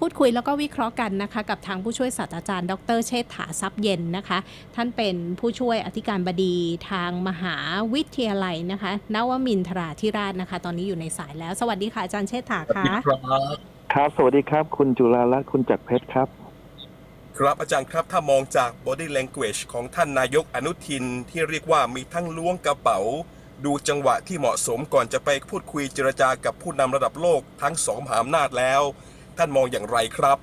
พูดคุยแล้วก็วิเคราะห์กันนะคะ กับทางผู้ช่วยศาสตราจารย์ ดรเชษฐาทรัพย์เย็นนะคะ ท่านเป็นผู้ช่วยอธิการบดีทางมหาวิทยาลัยนะคะนวมินทราธิราชนะคะ ตอนนี้อยู่ในสายแล้ว สวัสดีค่ะอาจารย์เชษฐาสวัสค่ะดีครับครับ สวัสดีครับ คุณจุฬาลักษณ์คุณจักรเพชรครับครับอาจารย์ครับถ้ามองจาก body language ของท่านนายกอนุทินที่เรียกว่ามีทั้งล้วงกระเป๋า ดูจังหวะที่เหมาะสมก่อนจะไปพูดคุยเจรจากับผู้นำระดับโลกทั้งสองมหาอำนาจแล้ว ท่านมองอย่างไรครับ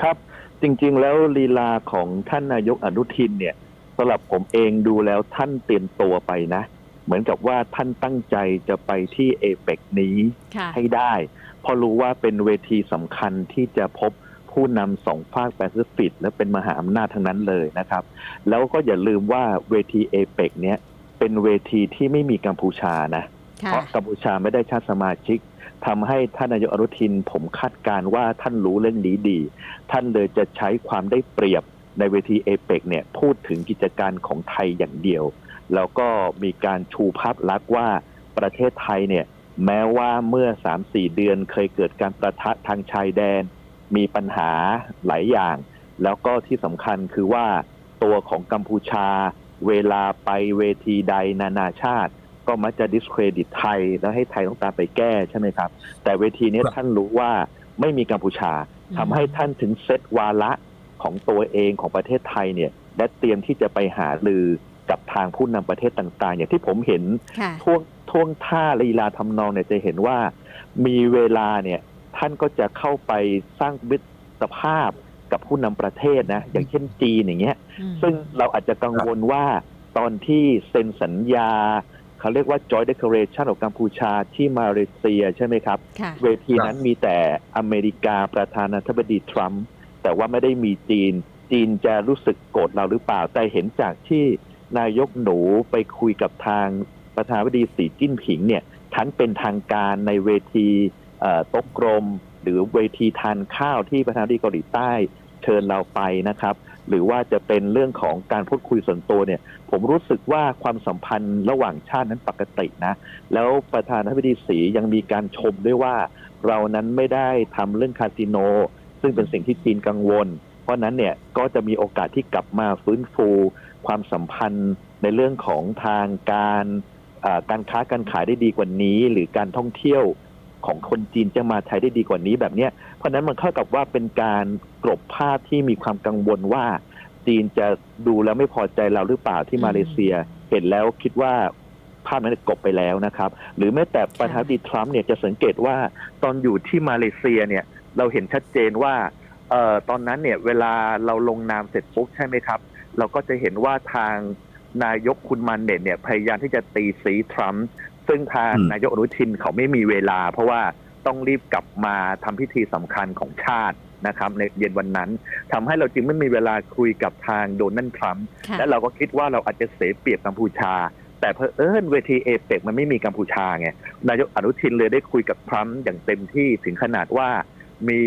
ครับ จริงๆ แล้วลีลาของท่านนายกอนุทินเนี่ยสำหรับผมเองดูแล้วท่านเตรียมตัวไปนะ เหมือนกับว่าท่านตั้งใจจะไปที่เอเปกนี้ค่ะให้ได้เพราะรู้ว่าเป็นเวทีสำคัญที่จะพบผู้นำสองภาคแปซิฟิกและเป็นมหาอำนาจทั้งนั้นเลยนะครับ แล้วก็อย่าลืมว่าเวทีเอเปกเนี้ยเป็นเวทีที่ไม่มีกัมพูชานะค่ะเพราะกัมพูชาไม่ได้ชาติสมาชิก ทำให้ท่านนายกอนุทิน ผมคาดการณ์ว่าท่านรู้เรื่องนี้ดี ท่านเลยจะใช้ความได้เปรียบในเวทีเอเปกเนี่ยพูดถึงกิจการของไทยอย่างเดียว แล้วก็มีการชูภาพลักษณ์ว่าประเทศไทยเนี่ยแม้ว่าเมื่อ 3-4 เดือนเคยเกิดการประทะทางชายแดน มีปัญหาหลายอย่าง แล้วก็ที่สำคัญคือว่าตัวของกัมพูชา เวลาไปเวทีใดนานาชาติ ก็มักจะ discredit ไทย แล้วให้ไทยต้องตามไปแก้ใช่ไหมครับ แต่เวทีนี้ครับท่านรู้ว่าไม่มีกัมพูชาอืมทำให้ท่านถึงเซตวาระของตัวเองของประเทศไทยเนี่ยและเตรียมที่จะไปหาลือกับทางผู้นำประเทศต่าง ๆ อย่างที่ผมเห็นค่ะท่วงท่วงท่าลีลาทำนองเนี่ยจะเห็นว่ามีเวลาเนี่ยท่านก็จะเข้าไปสร้างมิตรภาพกับผู้นำประเทศนะอย่างเช่นจีนอย่างเงี้ยอืมซึ่งเราอาจจะกังวลว่าตอนที่เซ็นสัญญา เขาเรียกว่า Joint Declaration ของกัมพูชาที่มาเลเซียใช่ไหมครับ ค่ะ เวทีนั้นมีแต่อเมริกาประธานาธิบดีทรัมป์แต่ว่าไม่ได้มีจีน จีนจะรู้สึกโกรธเราหรือเปล่า แต่เห็นจากที่นายกหนูไปคุยกับทางประธานาธิบดีสีจิ้นผิงเนี่ยทั้งเป็นทางการในเวทีเอ่อโต๊ะกลม หรือเวทีทานข้าวที่ประธานาธิบดีเกาหลีใต้เชิญเราไปนะครับ หรือว่าจะเป็นเรื่องของการพูดคุยส่วนตัวเนี่ย ผมรู้สึกว่าความสัมพันธ์ระหว่างชาตินั้นปกตินะ แล้วประธานาธิบดีสียังมีการชมด้วยว่า เรานั้นไม่ได้ทำเรื่องคาสิโน ซึ่งเป็นสิ่งที่จีนกังวล เพราะนั้นเนี่ยก็จะมีโอกาสที่กลับมาฟื้นฟู ความสัมพันธ์ในเรื่องของทางการการค้าการขายได้ดีกว่านี้ หรือการท่องเที่ยว ของคนจีนจะมาไทยได้ดีกว่านี้แบบเนี้ยเพราะฉะนั้นมันเข้ากับว่าเป็นการกลบภาพที่มีความกังวลว่า จีนจะดูแล้วไม่พอใจเราหรือเปล่าที่อืมมาเลเซีย เห็นแล้วคิดว่าภาพนั้นกลบไปแล้วนะครับ หรือแม้แต่ประธานาธิบดีทรัมป์เนี่ยจะสังเกตว่าตอนอยู่ที่มาเลเซียเนี่ยเราเห็นชัดเจนว่าเอ่อตอนนั้นเนี่ยเวลาเราลงนามเสร็จปุ๊บใช่ไหมครับ เราก็จะเห็นว่าทางนายกคุณมันเน็ตเนี่ยพยายามที่จะตีสีทรัมป์ ซึ่งทางอืมนายกอนุทินเขาไม่มีเวลา เพราะว่าต้องรีบกลับมาทำพิธีสำคัญของชาตินะครับในเย็นวันนั้นทำให้เราจึงไม่มีเวลาคุยกับทางโดนัลด์ทรัมป์ค่ะและเราก็คิดว่าเราอาจจะเสียเปรียบกัมพูชา แต่เพอเอิญเวทีเอเปกมันไม่มีกัมพูชาไงนายกอนุทินเลยได้คุยกับทรัมป์อย่างเต็มที่ถึงขนาดว่ามี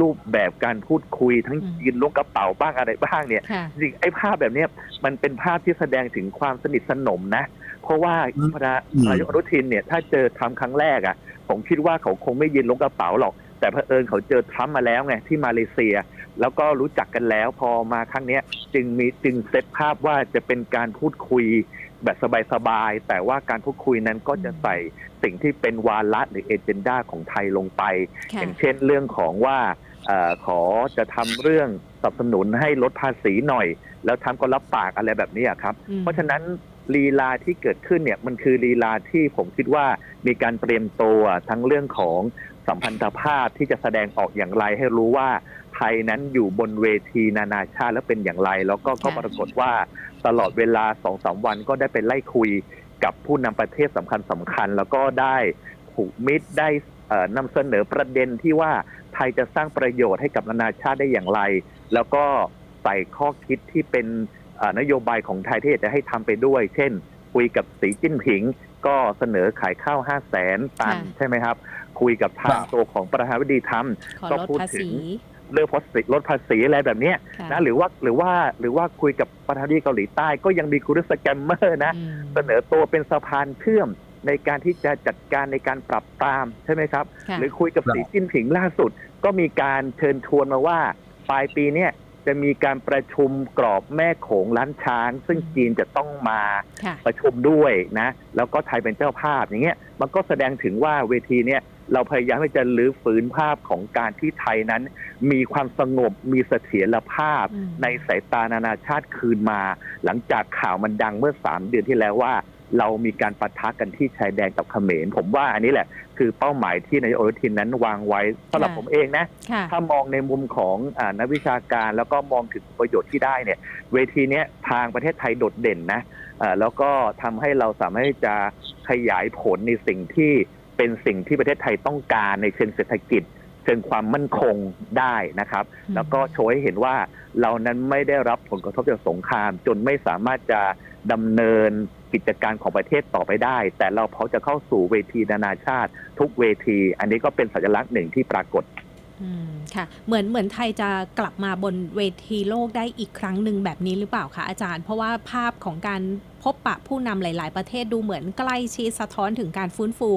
รูปแบบการพูดคุยทั้งอืมยืนลงกระเป๋าบ้างอะไรบ้างเนี่ยค่ะจริงๆไอ้ภาพแบบเนี้ยมันเป็นภาพที่แสดงถึงความสนิทสนมนะ เพราะว่าอืมพระอืมนายกอนุทินเนี่ยถ้าเจอทรัมป์ครั้งแรกอะ ผมคิดว่าเขาคงไม่ยืนลงกระเป๋าหรอก แต่เผอิญเขาเจอทรัมป์มาแล้วไงที่มาเลเซีย แล้วก็รู้จักกันแล้วพอมาครั้งเนี้ย จึงมีจึงเซตภาพว่าจะเป็นการพูดคุยแบบสบายๆ แต่ว่าการพูดคุยนั้นก็จะใส่สิ่งที่เป็นวาระหรือเอเจนดาของไทยลงไปค่ะอย่างเช่นเรื่องของว่าเออขอจะทำเรื่องสนับสนุนให้ลดภาษีหน่อย แล้วทำก็รับปากอะไรแบบนี้อะครับอืมเพราะฉะนั้น ลีลาที่เกิดขึ้นเนี่ยมันคือลีลาที่ผมคิดว่ามีการเตรียมตัวทั้งเรื่องของสัมพันธภาพที่จะแสดงออกอย่างไรให้รู้ว่าไทยนั้นอยู่บนเวทีนานาชาติแล้วเป็นอย่างไร แล้วก็ก็ค่ะปรากฏว่าตลอดเวลาสองสามวันก็ได้ไปไล่คุยกับผู้นำประเทศสำคัญสำคัญ แล้วก็ได้ผูกมิตรได้เอ่อนำเสนอประเด็นที่ว่าไทยจะสร้างประโยชน์ให้กับนานาชาติได้อย่างไร แล้วก็ใส่ข้อคิดที่เป็นเอ่อ นโยบายของไทยที่อยากจะให้ทำไปด้วย เช่น คุยกับสีจิ้นผิง ก็เสนอขายข้าวห้าแสนตันค่ะใช่ไหมครับ คุยกับทางครับตัวของประธานาธิบดีทรัมป์ขอก็ลดพูดภาถึษีงเรื่องภาษีลดภาษีอะไรแบบเนี้ยค่ะนะหรือว่าหรือว่าหรือว่าคุยกับประธานาธิบดีเกาหลีใต้ก็ยังมีคุรสแกมเมอร์นะอืมเสนอตัวเป็นสะพานเชื่อมในการที่จะจัดการในการปรับปรามใช่ไหมครับค่ะหรือคุยกับครับสีจิ้นผิงล่าสุดก็ก็มีการเชิญชวนมาว่า ปลายปีเนี่ย จะมีการประชุมกรอบแม่โขงล้านช้าง ซึ่งจีนจะต้องมาค่ะประชุมด้วยนะ แล้วก็ไทยเป็นเจ้าภาพอย่างเงี้ยมันก็แสดงถึงว่าเวทีเนี่ยเราพยายามที่จะลื้อฟื้นภาพของการที่ไทยนั้น มีความสงบมีเสถียรภาพอืมในสายตานานาชาติคืนมา หลังจากข่าวมันดังเมื่อสามเดือนที่แล้วว่า เรามีการปะทะกันที่ชายแดนกับเขมรผมว่าอันนี้แหละ คือเป้าหมายที่นายกอนุทินนั้นวางไว้สำหรับผมเองนะ ค่ะ ถ้ามองในมุมของอานักวิชาการแล้วก็มองถึงประโยชน์ที่ได้เนี่ยเวทีเนี้ยทางประเทศไทยโดดเด่นนะอ่าแล้วก็ทำให้เราสามารถที่จะขยายผลในสิ่งที่เป็นสิ่งที่ประเทศไทยต้องการในเชิงเศรษฐกิจ เชิงความมั่นคงได้นะครับ อืม แล้วก็โชว์ให้เห็นว่าเรานั้นไม่ได้รับผลกระทบจากสงคราม จนไม่สามารถจะดำเนิน กิจการของประเทศต่อไปได้ แต่เราพร้อมจะเข้าสู่เวทีนานาชาติ ทุกเวที อันนี้ก็เป็นสัญลักษณ์หนึ่งที่ปรากฏอืมค่ะ เหมือนเหมือนไทยจะกลับมาบนเวทีโลกได้อีกครั้งหนึ่งแบบนี้หรือเปล่าคะอาจารย์ เพราะว่าภาพของการพบปะผู้นำหลาย ๆ ประเทศดูเหมือนใกล้ชิดสะท้อนถึงการฟื้นฟู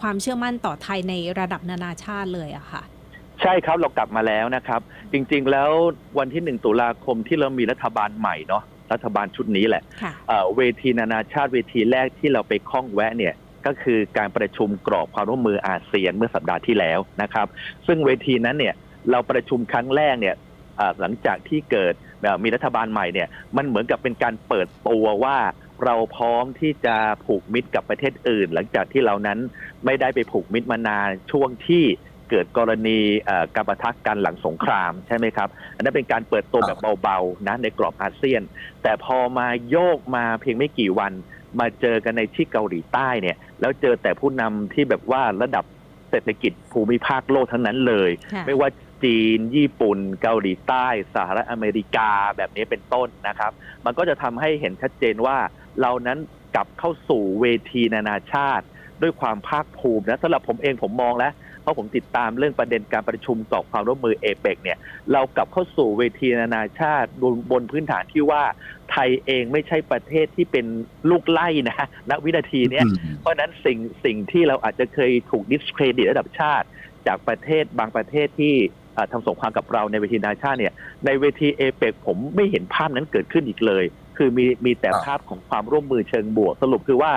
ความเชื่อมั่นต่อไทยในระดับนานาชาติเลยอะค่ะใช่ครับเรากลับมาแล้วนะครับ จริง ๆ แล้ววันที่หนึ่งตุลาคมที่เรามีรัฐบาลใหม่เนาะ รัฐบาลชุดนี้แหละค่ะเอ่อเวทีนานาชาติเวทีแรกที่เราไปคล้องแวะเนี่ยก็คือการประชุมกรอบความร่วมมืออาเซียนเมื่อสัปดาห์ที่แล้วนะครับ ซึ่งเวทีนั้นเนี่ยเราประชุมครั้งแรกเนี่ยเอ่อหลังจากที่เกิดเอ่อมีรัฐบาลใหม่เนี่ยมันเหมือนกับเป็นการเปิดตัวว่าเราพร้อมที่จะผูกมิตรกับประเทศอื่น หลังจากที่เรานั้นไม่ได้ไปผูกมิตรมานานช่วงที่ เกิดกรณีเอ่อการประทะกันหลังสงครามใช่ไหมครับ อันนั้นเป็นการเปิดตัวแบบเบาๆนะในกรอบอาเซียน แต่พอมาโยกมาเพียงไม่กี่วันมาเจอกันในที่เกาหลีใต้เนี่ย แล้วเจอแต่ผู้นำที่แบบว่าระดับเศรษฐกิจภูมิภาคโลกทั้งนั้นเลยค่ะไม่ว่าจีน ญี่ปุ่น เกาหลีใต้สหรัฐอเมริกาแบบนี้เป็นต้นนะครับ มันก็จะทำให้เห็นชัดเจนว่า เรานั้นกลับเข้าสู่เวทีนานาชาติ ด้วยความภาคภูมินะสำหรับผมเองผมมองแล้วเพ ราะผมติดตามเรื่องประเด็นการประชุมกรอบความร่วมมือเอเปกเนี่ยเรากลับเข้าสู่เวทีนานาชาติบนบนพื้นฐานที่ว่าไทยเองไม่ใช่ประเทศที่เป็นลูกไล่นะณวินาทีเนี้ยเพราะฉะนั้นสิ่งสิ่งที่เราอาจจะเคยถูกดิสเครดิตระดับชาติ จากประเทศบางประเทศที่อ่าทำสงครามกับเราในเวทีนานาชาติเนี่ยในเวทีเอเปกผมไม่เห็นภาพนั้นเกิดขึ้นอีกเลย คือมีมีแต่ครับภาพของความร่วมมือเชิงบวก สรุปคือว่า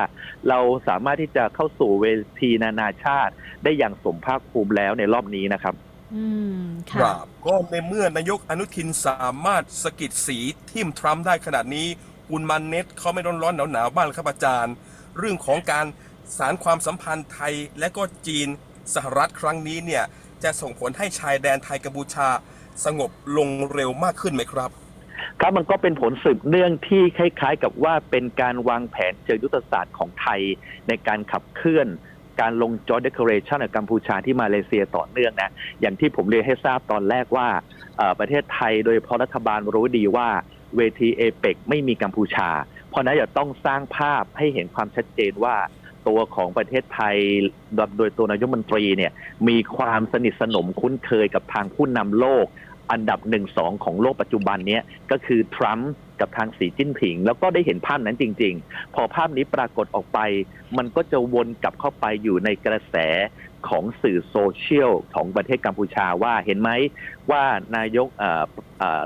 เราสามารถที่จะเข้าสู่เวทีนานาชาติ ได้อย่างสมภาคภูมิแล้วในรอบนี้นะครับ อืมคค่ะรับก็ในเมื่อนายกอนุทินสามารถสะกิดสีทิมทรัมป์ได้ขนาดนี้ คุณมันเน็ตเขาไม่ร้อนร้อนหนาวหนาวๆบ้างเหรอครับอาจารย์ เรื่องของการสารความสัมพันธ์ไทยและก็จีนสหรัฐครั้งนี้เนี่ย จะส่งผลให้ชายแดนไทยกัมพูชาสงบลงเร็วมากขึ้นไหมครับ ครับมันก็เป็นผลสืบเนื่องที่คล้ายๆ กับว่าเป็นการวางแผนเชิงยุทธศาสตร์ของไทยในการขับเคลื่อนการลงจอ i เด c เ a เ a ชันกับกัมพูชาที่มาเลเซียต่อเนื่องนะ อย่างที่ผมเรียนให้ทราบตอนแรกว่าประเทศไทยโดยเฉพาะรัฐบาลรู้ดีว่าเวทีเอเปกไม่มีกัมพูชา เพราะนั้นจะต้องสร้างภาพให้เห็นความชัดเจนว่าตัวของประเทศไทยโดยตัวนายกรัฐมนตรีเนี่ยมีความสนิทสนมคุ้นเคยกับทางผู้นำโลก อันดับหนึ่งสองของโลกปัจจุบันเนี้ยก็คือทรัมป์กับทางสีจิ้นผิง แล้วก็ได้เห็นภาพนั้นจริง ๆ พอภาพนี้ปรากฏออกไป มันก็จะวนกลับเข้าไปอยู่ในกระแสของสื่อโซเชียลของประเทศกัมพูชาว่าเห็นไหมว่านายก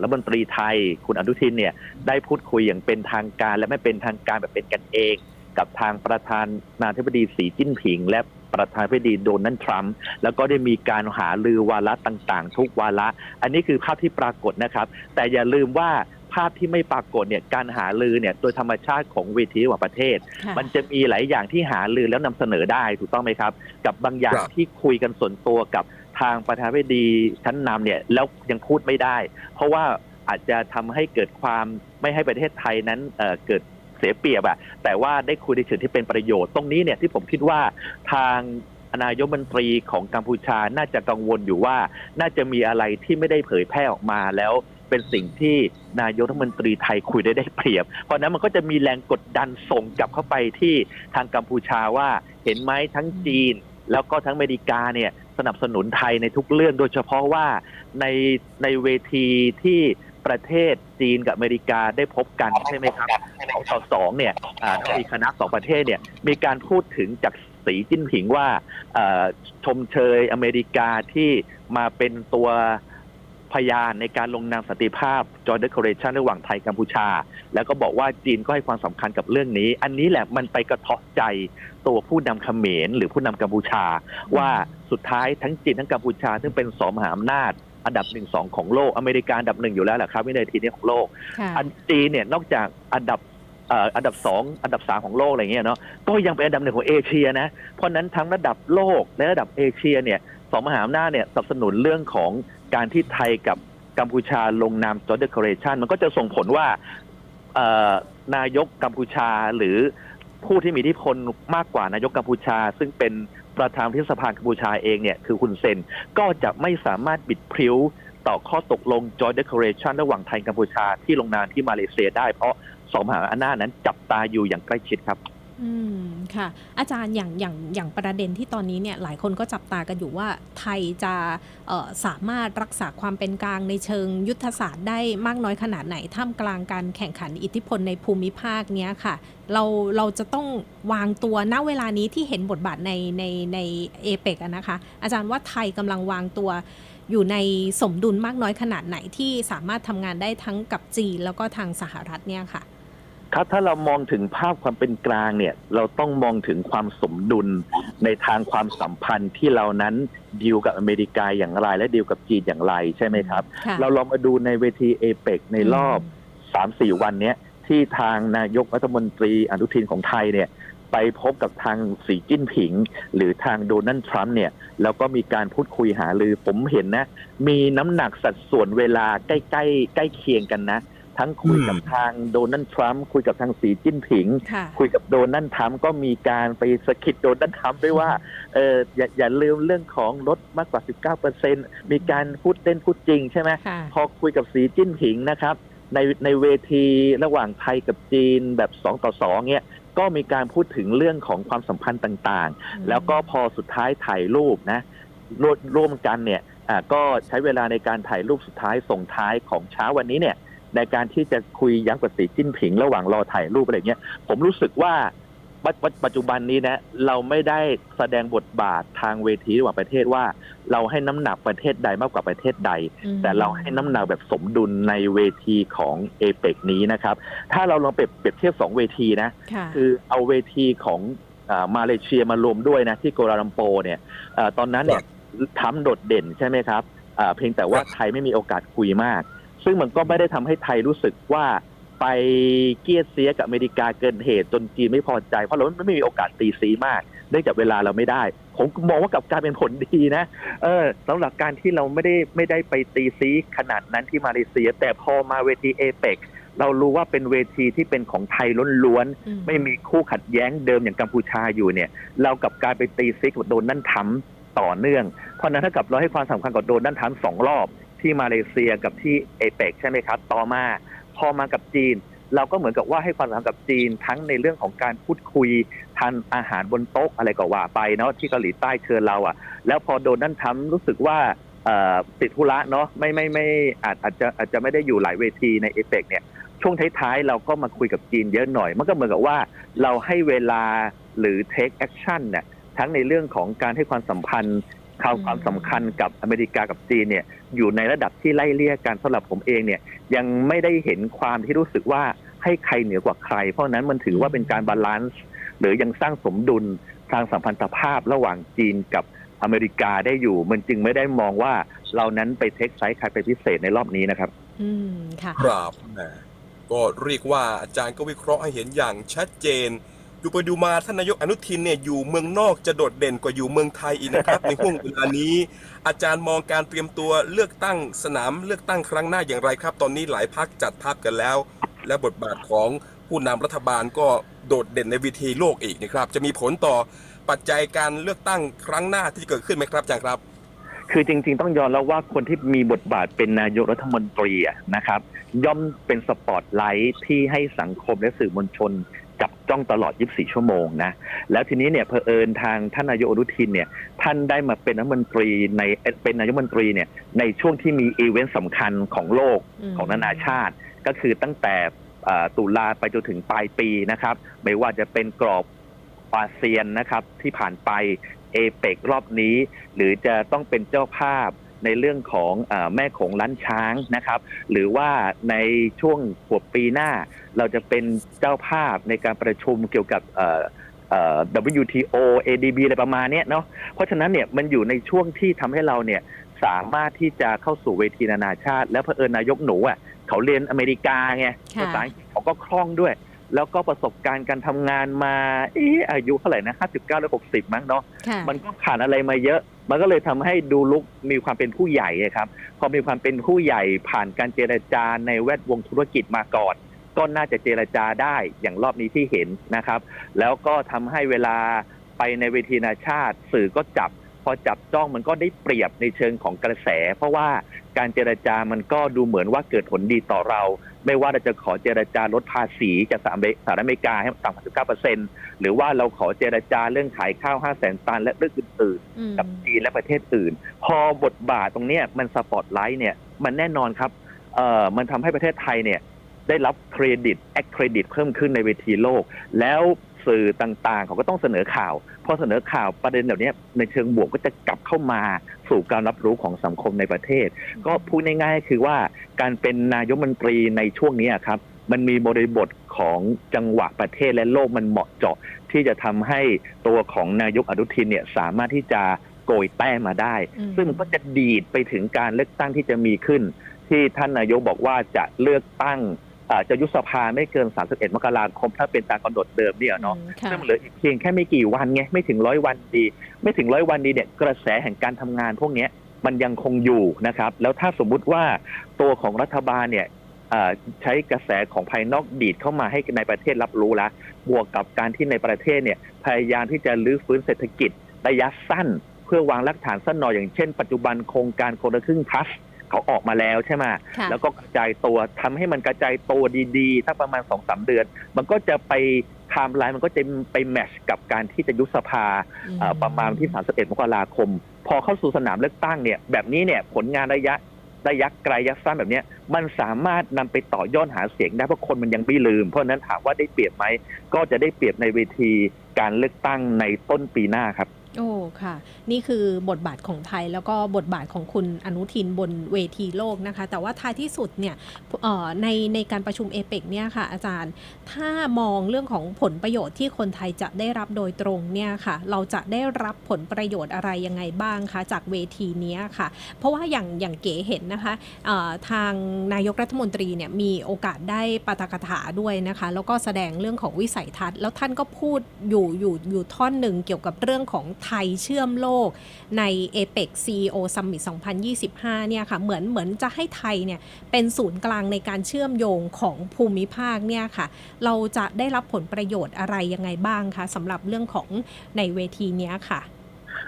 รัฐมนตรีไทย คุณอนุทินเนี่ยได้พูดคุยอย่างเป็นทางการและไม่เป็นทางการแบบเป็นกันเอง กับทางประธานาธิบดีสีจิ้นผิง และ ประธานาธิบดีโดนัลด์ทรัมป์แล้วก็ได้มีการหาลือวาระต่างๆ ทุกวาระ อันนี้คือภาพที่ปรากฏนะครับ แต่อย่าลืมว่าภาพที่ไม่ปรากฏเนี่ยการหาลือเนี่ยโดยธรรมชาติของเวทีระหว่างประเทศค่ะมันจะมีหลายอย่างที่หาลือแล้วนำเสนอได้ถูกต้องไหมครับ กับบางอย่างครับที่คุยกันส่วนตัวกับทางประธานาธิบดีชั้นนำเนี่ยแล้วยังพูดไม่ได้ เพราะว่าอาจจะทำให้เกิดความไม่ให้ประเทศไทยนั้นเอ่อเกิดเสียเปรียบอะแต่ว่าได้คุยในเชิงที่เป็นประโยชน์ตรงนี้เนี่ยที่ผมคิดว่าทางนายกบัญตรีของกัมพูชาน่าจะกังวลอยู่ว่า น่าจะมีอะไรที่ไม่ได้เผยแพร่ออกมาแล้วเป็นสิ่งที่นายกรัฐมนตรีไทยคุยได้ได้เปรียบ เพราะฉะนั้นมันก็จะมีแรงกดดันส่งกลับเข้าไปที่ทางกัมพูชาว่าเห็นไหมทั้งจีน แล้วก็ทั้งอเมริกาเนี่ยสนับสนุนไทยในทุกเรื่องโดยเฉพาะว่าในในเวทีที่ ประเทศจีนกับอเมริกาได้พบกันใช่ไหมครับสองต่อสองเนี่ยอ่ามีคณะสองประเทศเนี่ยมีการพูดถึงจากสีจิ้นผิงว่าเอ่อชมเชยอเมริกาที่มาเป็นตัวพยานในการลงนามสันติภาพจอร์ d เ c อเรชันระหว่างไทยกัมพูชา แล้วก็บอกว่าจีนก็ให้ความสำคัญกับเรื่องนี้ อันนี้แหละมันไปกระเทาะใจตัวผู้นำเขมรหรือผู้นำกัมพูชา ว่าสุดท้ายทั้งจีนทั้งกัมพูชาซึ่งเป็นสองมหาอำนาจ อันดับหนึ่งสองของโลกอเมริกาอันดับหนึ่งอยู่แล้วแหละครับวินาทีนี้ของโลกค่ะอันจีนเนี่ยนอกจากอันดับเอ่ออันดับสองอันดับสามของโลกอะไรเงี้ยเนาะก็ยังเป็นอันดับหนึ่งของเอเชียนะเพราะฉะนั้นทั้งระดับโลกและระดับเอเชียเนี่ยสองมหาอำนาจเนี่ยสนับสนุนเรื่องของการที่ไทยกับกัมพูชาลงนามจอร์ d เ c อเรชันมันก็จะส่งผลว่าเอ่อนายกกัมพูชาหรือผู้ที่มีอิทธิพลมากกว่านายกกัมพูชา ซึ่งเป็น ประธานที่สภากัมพูชาเองเนี่ยคือคุณเซนก็จะไม่สามารถบิดพริ้วต่อข้อตกลง Joint Declaration ระหว่างไทยกัมพูชาที่ลงนามที่มาเลเซียได้เพราะสองมหาอำนาจนั้นจับตาอยู่อย่างใกล้ชิดครับ อืมค่ะ อาจารย์อย่างอย่างอย่างประเด็นที่ตอนนี้เนี่ยหลายคนก็จับตากันอยู่ว่าไทยจะสามารถรักษาความเป็นกลางในเชิงยุทธศาสตร์ได้มากน้อยขนาดไหนท่ามกลางการแข่งขันอิทธิพลในภูมิภาคเนี้ยค่ะ เราเราจะต้องวางตัวณเวลานี้ที่เห็นบทบาทในในในเอเปกนะคะ อาจารย์ว่าไทยกำลังวางตัวอยู่ในสมดุลมากน้อยขนาดไหนที่สามารถทำงานได้ทั้งกับจีนแล้วก็ทางสหรัฐเนี่ยค่ะ ครับถ้าเรามองถึงภาพความเป็นกลางเนี่ย เราต้องมองถึงความสมดุลในทางความสัมพันธ์ที่เรานั้นดีลกับอเมริกาอย่างไร และดีลกับจีนอย่างไรใช่ไหมครับค่ะเราลองมาดูในเวทีเอเปกในรอบ3-4วันเนี้ยที่ทางนายกรัฐมนตรีอนุทินของไทยเนี่ยไปพบกับทางสีจิ้นผิง หรือทางโดนัลด์ทรัมป์เนี่ยแล้วก็มีการพูดคุยหารือผมเห็นนะ มีน้ำหนักสัดส่วนเวลาใกล้ๆใกล้เคียงกันนะ ทั้งคุยกับอืมทางโดนัลด์ทรัมป์คุยกับทางสีจิ้นผิง ค่ะคุยกับโดนัลด์ทรัมป์ก็มีการไปสะกิดโดนัลด์ทรัมป์ด้วยว่าเอออย่าอย่าลืมเรื่องของลดมากกว่า 19%มีการพูดเล่นพูดจริงใช่ไหม ค่ะ พอคุยกับสีจิ้นผิงนะครับ ในในเวทีระหว่างไทยกับจีนแบบ 2 ต่อ 2เนี่ยก็มีการพูดถึงเรื่องของความสัมพันธ์ต่างๆ แล้วก็พอสุดท้ายถ่ายรูปนะร่วมร่วมกันเนี่ยอ่าก็ใช้เวลาในการถ่ายรูปสุดท้ายส่งท้ายของเช้าวันนี้เนี่ย ในการที่จะคุยย้ำกับสีจิ้นผิง ระหว่างรอถ่ายรูปอะไรเงี้ยผมรู้สึกว่าปัจปัจปัจจุบันนี้นะเราไม่ได้แสดงบทบาททางเวทีระหว่างประเทศว่า เราให้น้ำหนักประเทศใดมากกว่าประเทศใดอืมแต่เราให้น้ำหนักแบบสมดุลในเวทีของเอเปกนี้นะครับ ถ้าเราลองเปรียบเปรียบเทียบสองเวทีนะค่ะคือเอาเวทีของอามาเลเซียมารวมด้วยนะ ที่โกลาลัมโปร์เนี่ยเออตอนนั้นเนี่ยทำโดดเด่นใช่ไหมครับอ่าเพียงแต่ว่าไทยไม่มีโอกาสคุยมาก ซึ่งมันก็ไม่ได้ทำให้ไทยรู้สึกว่าไปเกียดเสียกับอเมริกาเกินเหตุจนจีนไม่พอใจ เพราะเราไม่มีโอกาสตีซีมากเนื่องจากเวลาเราไม่ได้ ผมมองว่ากลับกลารเป็นผลดีนะ เออสำหรับการที่เราไม่ได้ไม่ได้ไปตีซีขนาดนั้นที่มาเลเซีย แต่พอมาเวทีเอเปกเรารู้ว่าเป็นเวทีที่เป็นของไทยล้วนๆอืมไม่มีคู่ขัดแย้งเดิมอย่างกัมพูชาอยู่เนี่ย เรากลับกลายไปตีซิกกับโดนนั่นทำต่อเนื่อง เพราะฉะนั้นถ้ากับเราให้ความสำคัญกับโดนนั่นทำสองรอบ ที่มาเลเซียกับที่เอเปกใช่ไหมครับ ต่อมาพอมากับจีน เราก็เหมือนกับว่าให้ความสำคัญกับจีนทั้งในเรื่องของการพูดคุยทานอาหารบนโต๊ะอะไรก็ว่าไปเนาะที่เกาหลีใต้เชิญเราอะ่ะ แล้วพอโดนนั่นทำรู้สึกว่าติดธุระเนาะไม่ไม่ไม่อาจอาจจะอาจจะไม่ได้อยู่หลายเวทีในเอเปกเนี่ยช่วงท้ายๆ เราก็มาคุยกับจีนเยอะหน่อย มันก็เหมือนกับว่าเราให้เวลาหรือ take action เนี่ยทั้งในเรื่องของการให้ความสัมพันธ์ ข่าวอืมความสำคัญกับอเมริกากับจีนเนี่ยอยู่ในระดับที่ไล่เลี่ยกันสำหรับผมเองเนี่ยยังไม่ได้เห็นความที่รู้สึกว่าให้ใครเหนือกว่าใคร เพราะฉะนั้นมันถือว่าเป็นการบาลานซ์หรือยังสร้างสมดุลทางสัมพันธภาพระหว่างจีนกับอเมริกาได้อยู่ มันจึงไม่ได้มองว่าเรานั้นไปเทคไซส์ใครเป็นพิเศษในรอบนี้นะครับ อืมค่ะครับแหมก็เรียกว่าอาจารย์ก็วิเคราะห์ให้เห็นอย่างชัดเจน ดูไปดูมาท่านนายกอนุทินเนี่ยอยู่เมืองนอกจะโดดเด่นกว่าอยู่เมืองไทยอีกนะครับ ในห่วงเวลานี้ อาจารย์มองการเตรียมตัวเลือกตั้งสนามเลือกตั้งครั้งหน้าอย่างไรครับ ตอนนี้หลายพักจัดทัพกันแล้ว และบทบาทของผู้นำรัฐบาลก็โดดเด่นในวิธีโลกอีกนะครับ จะมีผลต่อปัจจัยการเลือกตั้งครั้งหน้าที่เกิดขึ้นไหมครับอาจารย์ครับคือจริง ๆ ต้องยอมแล้วว่าคนที่มีบทบาทเป็นนายกรัฐมนตรีนะครับ ย่อมเป็นสปอตไลท์ที่ให้สังคมและสื่อมวลชน จับจ้องตลอด 24 ชั่วโมงนะ แล้วทีนี้เนี่ยเผอิญทางท่านนายกอนุทินเนี่ยท่านได้มาเป็นนายกรัฐมนตรีในเอ่อเป็นนายกรัฐมนตรีเนี่ยในช่วงที่มีอีเวนต์สำคัญของโลกอืมของนานาชาติ ก็คือตั้งแต่เอ่อตุลาไปจนถึงปลายปีนะครับ ไม่ว่าจะเป็นกรอบอาเซียนนะครับที่ผ่านไปเอเปกรอบนี้ หรือจะต้องเป็นเจ้าภาพ ในเรื่องของเออแม่โขงล้านช้างนะครับ หรือว่าในช่วงขวบปีหน้า เราจะเป็นเจ้าภาพในการประชุมเกี่ยวกับเอ่อเอ่อ WTO ADB อะไรประมาณเนี้ยเนาะเพราะฉะนั้นเนี่ยมันอยู่ในช่วงที่ทำให้เราเนี่ยสามารถที่จะเข้าสู่เวทีนานาชาติ แล้วเผอิญนายกหนูอะเขาเรียนอเมริกาไงค่ะภาษาอังกฤษเขาก็คล่องด้วย แล้วก็ประสบการณ์การทำงานมาเอออายุเท่าไหร่นะ59หรือ60มั้งเนาะค่ะมันก็ผ่านอะไรมาเยอะ มันก็เลยทำให้ดูลุกมีความเป็นผู้ใหญ่ครับ พอมีความเป็นผู้ใหญ่ผ่านการเจรจาในแวดวงธุรกิจมาก่อนก็น่าจะเจรจาได้อย่างรอบนี้ที่เห็นนะครับ แล้วก็ทำให้เวลาไปในเวทีนานาชาติ สื่อก็จับ พอจับจ้องมันก็ได้เปรียบในเชิงของกระแส เพราะว่าการเจรจามันก็ดูเหมือนว่าเกิดผลดีต่อเรา ไม่ว่าเราจะขอเจรจาลดภาษีจากสหรัฐอเมริสหรัฐอเมริกาให้ต่ำกว่า19%หรือว่าเราขอเจรจาเรื่องขายข้าว 5 0 0 0 0 0ตัน และเรื่องอื่นๆอืมกับจีนและประเทศอื่น พอบทบาทตรงเนี้ยมันสปอตไลท์เนี่ยมันแน่นอนครับเอ่อมันทำให้ประเทศไทยเนี่ย ได้รับเครดิตแอคเครดิตเพิ่มขึ้นในเวทีโลก แล้วสื่อต่างๆ เขาก็ต้องเสนอข่าว พอเสนอข่าวประเด็นเหล่านี้ในเชิงบวกก็จะกลับเข้ามาสู่การรับรู้ของสังคมในประเทศ ก็พูดง่ายๆคือว่าการเป็นนายกรัฐมนตรีในช่วงนี้ครับ มันมีบริบทของจังหวะประเทศและโลกมันเหมาะเจาะ ที่จะทำให้ตัวของนายกอนุทินเนี่ยสามารถที่จะโกยแต้มมาได้อืมซึ่งมันก็จะดีดไปถึงการเลือกตั้งที่จะมีขึ้น ที่ท่านนายกบอกว่าจะเลือกตั้ง อ่าจะยุบสภาไม่เกิน 31 มกราคม ถ้าเป็นตามกำหนดเดิมเนี่ยเนาะอืมค่ะซึ่งมันเหลืออีกเพียงแค่ไม่กี่วันไงไม่ถึงร้อยวันดี ไม่ถึงร้อยวันดีเนี่ยกระแสแห่งการทำงานพวกเนี้ยมันยังคงอยู่นะครับ แล้วถ้าสมมุติว่าตัวของรัฐบาลเนี่ยเอ่อใช้กระแสของภายนอกดีดเข้ามาให้ในประเทศรับรู้แล้วบวกกับการที่ในประเทศเนี่ยพยายามที่จะลื้อฟื้นเศรษฐกิจระยะสั้น เพื่อวางรากฐานสั้นหน่อยอย่างเช่นปัจจุบันโครงการคนละครึ่งพลัส เขาออกมาแล้วใช่ไหมค่ะแล้วก็กระจายตัวทำให้มันกระจายตัวดีๆ ถ้าประมาณสองสามเดือน มันก็จะไปไทม์ไลน์มันก็จะไปแมชกับการที่จะยุบสภาเอ่อประมาณที่ 31 มกราคม พอเข้าสู่สนามเลือกตั้งเนี่ยแบบนี้เนี่ยผลงานระยะระยะไกลระยะสั้นแบบเนี้ยมันสามารถนำไปต่อยอดหาเสียงได้เพราะคนมันยังไม่ลืม เพราะฉะนั้นถามว่าได้เปรียบไหมก็จะได้เปรียบในเวทีการเลือกตั้งในต้นปีหน้าครับ โอ้ค่ะ นี่คือบทบาทของไทยแล้วก็บทบาทของคุณอนุทินบนเวทีโลกนะคะ แต่ว่าท้ายที่สุดเนี่ยในในการประชุมเอเปกเนี่ยค่ะ อาจารย์ถ้ามองเรื่องของผลประโยชน์ที่คนไทยจะได้รับโดยตรงเนี่ยค่ะ เราจะได้รับผลประโยชน์อะไรยังไงบ้างคะจากเวทีนี้ค่ะ เพราะว่าอย่างอย่างเก๋เห็นนะคะทางนายกรัฐมนตรีเนี่ยมีโอกาสได้ปาฐกถาด้วยนะคะ แล้วก็แสดงเรื่องของวิสัยทัศน์ แล้วท่านก็พูดอยู่อยู่อยู่ท่อนหนึ่งเกี่ยวกับเรื่องของไทยเชื่อมโลกใน APEC CEO Summit 2025 เนี่ยค่ะเหมือนเหมือนจะให้ไทยเนี่ยเป็นศูนย์กลางในการเชื่อมโยงของภูมิภาคเนี่ยค่ะ เราจะได้รับผลประโยชน์อะไรยังไงบ้างคะสำหรับเรื่องของในเวทีเนี้ยค่ะ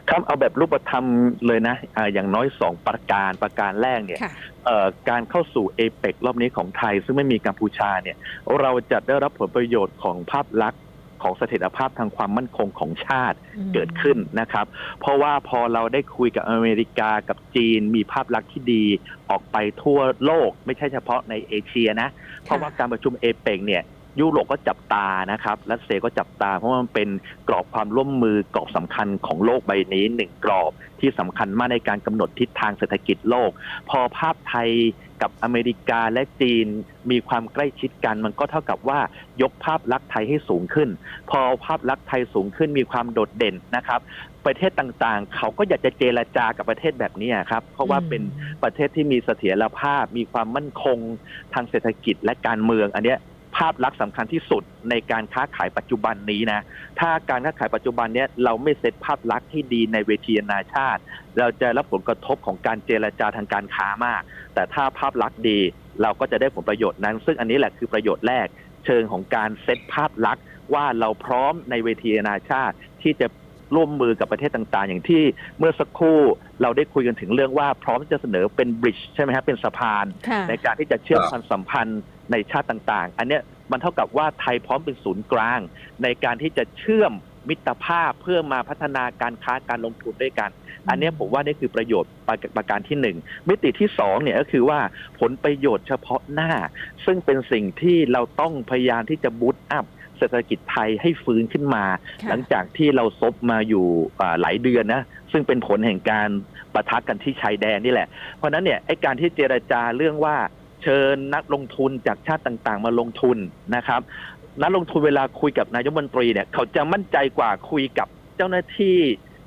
ครับเอาแบบรูปธรรมเลยนะอาอย่างน้อยสองประการประการแรกเนี่ยค่ะเอ่อการเข้าสู่เอเปกรอบนี้ของไทย ซึ่งไม่มีกัมพูชาเนี่ยเราจะได้รับผลประโยชน์ของภาพลักษณ์ ของเสถียรภาพทางความมั่นคงของชาติอืมเกิดขึ้นนะครับ เพราะว่าพอเราได้คุยกับอเมริกากับจีน มีภาพลักษณ์ที่ดีออกไปทั่วโลก ไม่ใช่เฉพาะในเอเชียนะ เพราะว่าการประชุมเอเปกเนี่ย ยุโรปก็จับตานะครับรัสเซียก็จับตาเพราะว่ามันเป็นกรอบความร่วมมือกรอบสำคัญของโลกใบนี้หนึ่งกรอบที่สำคัญมากในการกำหนดทิศทางเศรษฐกิจโลก พอภาพไทยกับอเมริกาและจีนมีความใกล้ชิดกัน มันก็เท่ากับว่ายกภาพลักษณ์ไทยให้สูงขึ้น พอภาพลักษณ์ไทยสูงขึ้นมีความโดดเด่นนะครับ ประเทศต่างๆ เขาก็อยากจะเจรจากับประเทศแบบนี้ครับ เพราะว่าเป็นประเทศที่มีเสถียรภาพ มีความมั่นคงทางเศรษฐกิจและการเมืองอันเนี้ย ภาพลักษณ์สำคัญที่สุดในการค้าขายปัจจุบันนี้นะ ถ้าการค้าขายปัจจุบันเนี้ยเราไม่เซตภาพลักษณ์ให้ดีในเวทีนานาชาติ เราจะรับผลกระทบของการเจรจาทางการค้ามาก แต่ถ้าภาพลักษณ์ดีเราก็จะได้ผลประโยชน์นั้น ซึ่งอันนี้แหละคือประโยชน์แรก เชิงของการเซตภาพลักษณ์ว่าเราพร้อมในเวทีนานาชาติที่จะ ร่วมมือกับประเทศต่างๆ อย่างที่เมื่อสักครู่เราได้คุยกันถึงเรื่องว่าพร้อมจะเสนอเป็นบริดจ์ใช่ไหมครับเป็นสะพาน ค่ะ ในการที่จะเชื่อมครับความสัมพันธ์ในชาติต่างๆ อันเนี้ยมันเท่ากับว่าไทยพร้อมเป็นศูนย์กลาง ในการที่จะเชื่อมมิตรภาพเพื่อมาพัฒนาการค้าการลงทุนด้วยกัน อันเนี้ยผมว่านี่คือประโยชน์ประประการที่หนึ่งมิติที่สองเนี่ยก็คือว่าผลประโยชน์เฉพาะหน้า ซึ่งเป็นสิ่งที่เราต้องพยายามที่จะบูตอัพ เศรษฐกิจไทยให้ฟื้นขึ้นมาค่ะหลังจากที่เราซบมาอยู่อ่าหลายเดือนนะซึ่งเป็นผลแห่งการปะทะกันที่ชายแดนนี่แหละ เพราะฉะนั้นเนี่ยไอ้การที่เจรจาเรื่องว่าเชิญนักลงทุนจากชาติต่างๆ มาลงทุนนะครับ นักลงทุนเวลาคุยกับนายกรัฐมนตรีเนี่ยเขาจะมั่นใจกว่าคุยกับเจ้าหน้าที่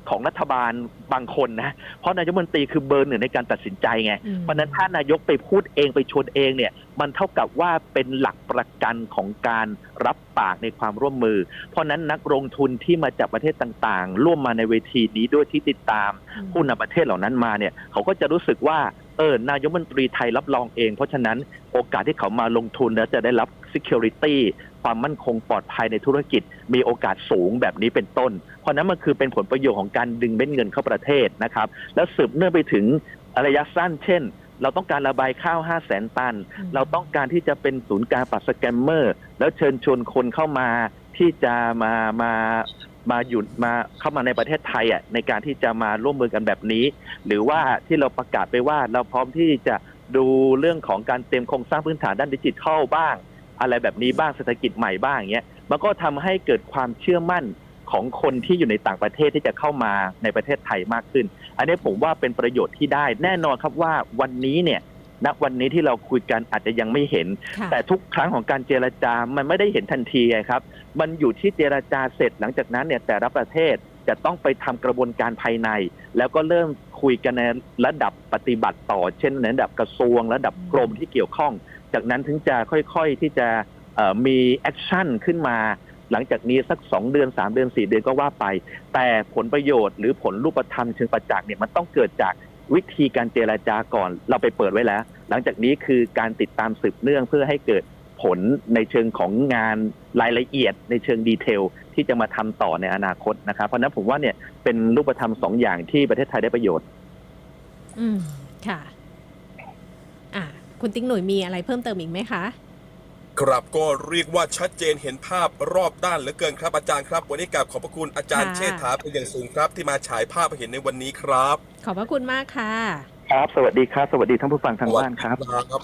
ของรัฐบาลบางคนนะ เพราะนายกรัฐมนตรีคือเบอร์หนึ่งในการตัดสินใจไงอืมเพราะฉะนั้นถ้านายกไปพูดเองไปชวนเองเนี่ย มันเท่ากับว่าเป็นหลักประกันของการรับปากในความร่วมมือ เพราะฉะนั้นนักลงทุนที่มาจากประเทศต่างๆ ร่วมมาในเวทีนี้ด้วยที่ติดตามผู้นำประเทศเหล่านั้นมาเนี่ยเขาก็จะรู้สึกว่าเออนายกรัฐมนตรีไทยรับรองเอง เพราะฉะนั้นโอกาสที่เขามาลงทุนแล้วจะได้รับ security ความมั่นคงปลอดภัยในธุรกิจ มีโอกาสสูงแบบนี้เป็นต้น เพราะนั้นมันคือเป็นผลประโยชน์ของการดึงเม็ดเงินเข้าประเทศนะครับ แล้วสืบเนื่องไปถึงระยะสั้น เช่น เราต้องการระบายข้าว 5 0 0แสนตันอืมเราต้องการที่จะเป็นศูนย์กลารปราบสแกมเมอร์ แล้วเชิญชวนคนเข้ามาที่จะมามามาหยุดมาเข้ามาในประเทศไทยอะในการที่จะมาร่วมมือกันแบบนี้ หรือว่าที่เราประกาศไปว่าเราพร้อมที่จะดูเรื่องของการเตรียมโครงสร้างพื้นฐานด้านดิจิทัลบ้าง อะไรแบบนี้บ้างเศรษฐกิจใหม่บ้างอย่างเงี้ยมันก็ทำให้เกิดความเชื่อมั่นของคนที่อยู่ในต่างประเทศที่จะเข้ามาในประเทศไทยมากขึ้น อันนี้ผมว่าเป็นประโยชน์ที่ได้ แน่นอนครับว่าวันนี้เนี่ยณวันนี้ที่เราคุยกันอาจจะยังไม่เห็นค่ะแต่ทุกครั้งของการเจรจา มันไม่ได้เห็นทันทีไงครับ มันอยู่ที่เจรจาเสร็จหลังจากนั้นเนี่ยแต่ละประเทศจะต้องไปทำกระบวนการภายใน แล้วก็เริ่มคุยกันในระดับปฏิบัติต่อ เช่นในระดับกระทรวง ระดับกรมที่เกี่ยวข้อง จากนั้นถึงจะค่อยๆที่จะมีแอคชั่นขึ้นมา หลังจากนี้สัก 2 เดือน 3 เดือน 4 เดือนก็ว่าไป แต่ผลประโยชน์หรือผลรูปธรรมเชิงประจักษ์เนี่ยมันต้องเกิดจากวิธีการเจราจาก่อน เราไปเปิดไว้แล้ว หลังจากนี้คือการติดตามสืบเนื่องเพื่อให้เกิดผลในเชิงของงานรายละเอียด ในเชิงดีเทล ที่จะมาทำต่อในอนาคตนะครับ เพราะนั้นผมว่าเนี่ยเป็นรูปธรรมสองอย่างที่ประเทศไทยได้ประโยชน์ อืม ค่ะ คุณติ๊งหนุ่ยมีอะไรเพิ่มเติมอีกไหมคะ ครับก็เรียกว่าชัดเจนเห็นภาพรอบด้านเหลือเกินครับอาจารย์ครับ วันนี้กราบขอบพระคุณอาจารย์ค่ะ เชษฐาเป็นอย่างสูงครับ ที่มาฉายภาพให้เห็นในวันนี้ครับขอบพระคุณมากค่ะ ครับ สวัสดีครับ สวัสดีท่านผู้ฟังทางบ้านครับ สวัสดีครับ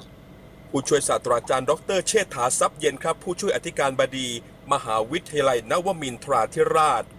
ผู้ช่วยศาสตราจารย์ดรเชษฐาทรัพย์เย็นครับ ผู้ช่วยอธิการบดี มหาวิทยาลัยนวมินทราธิราช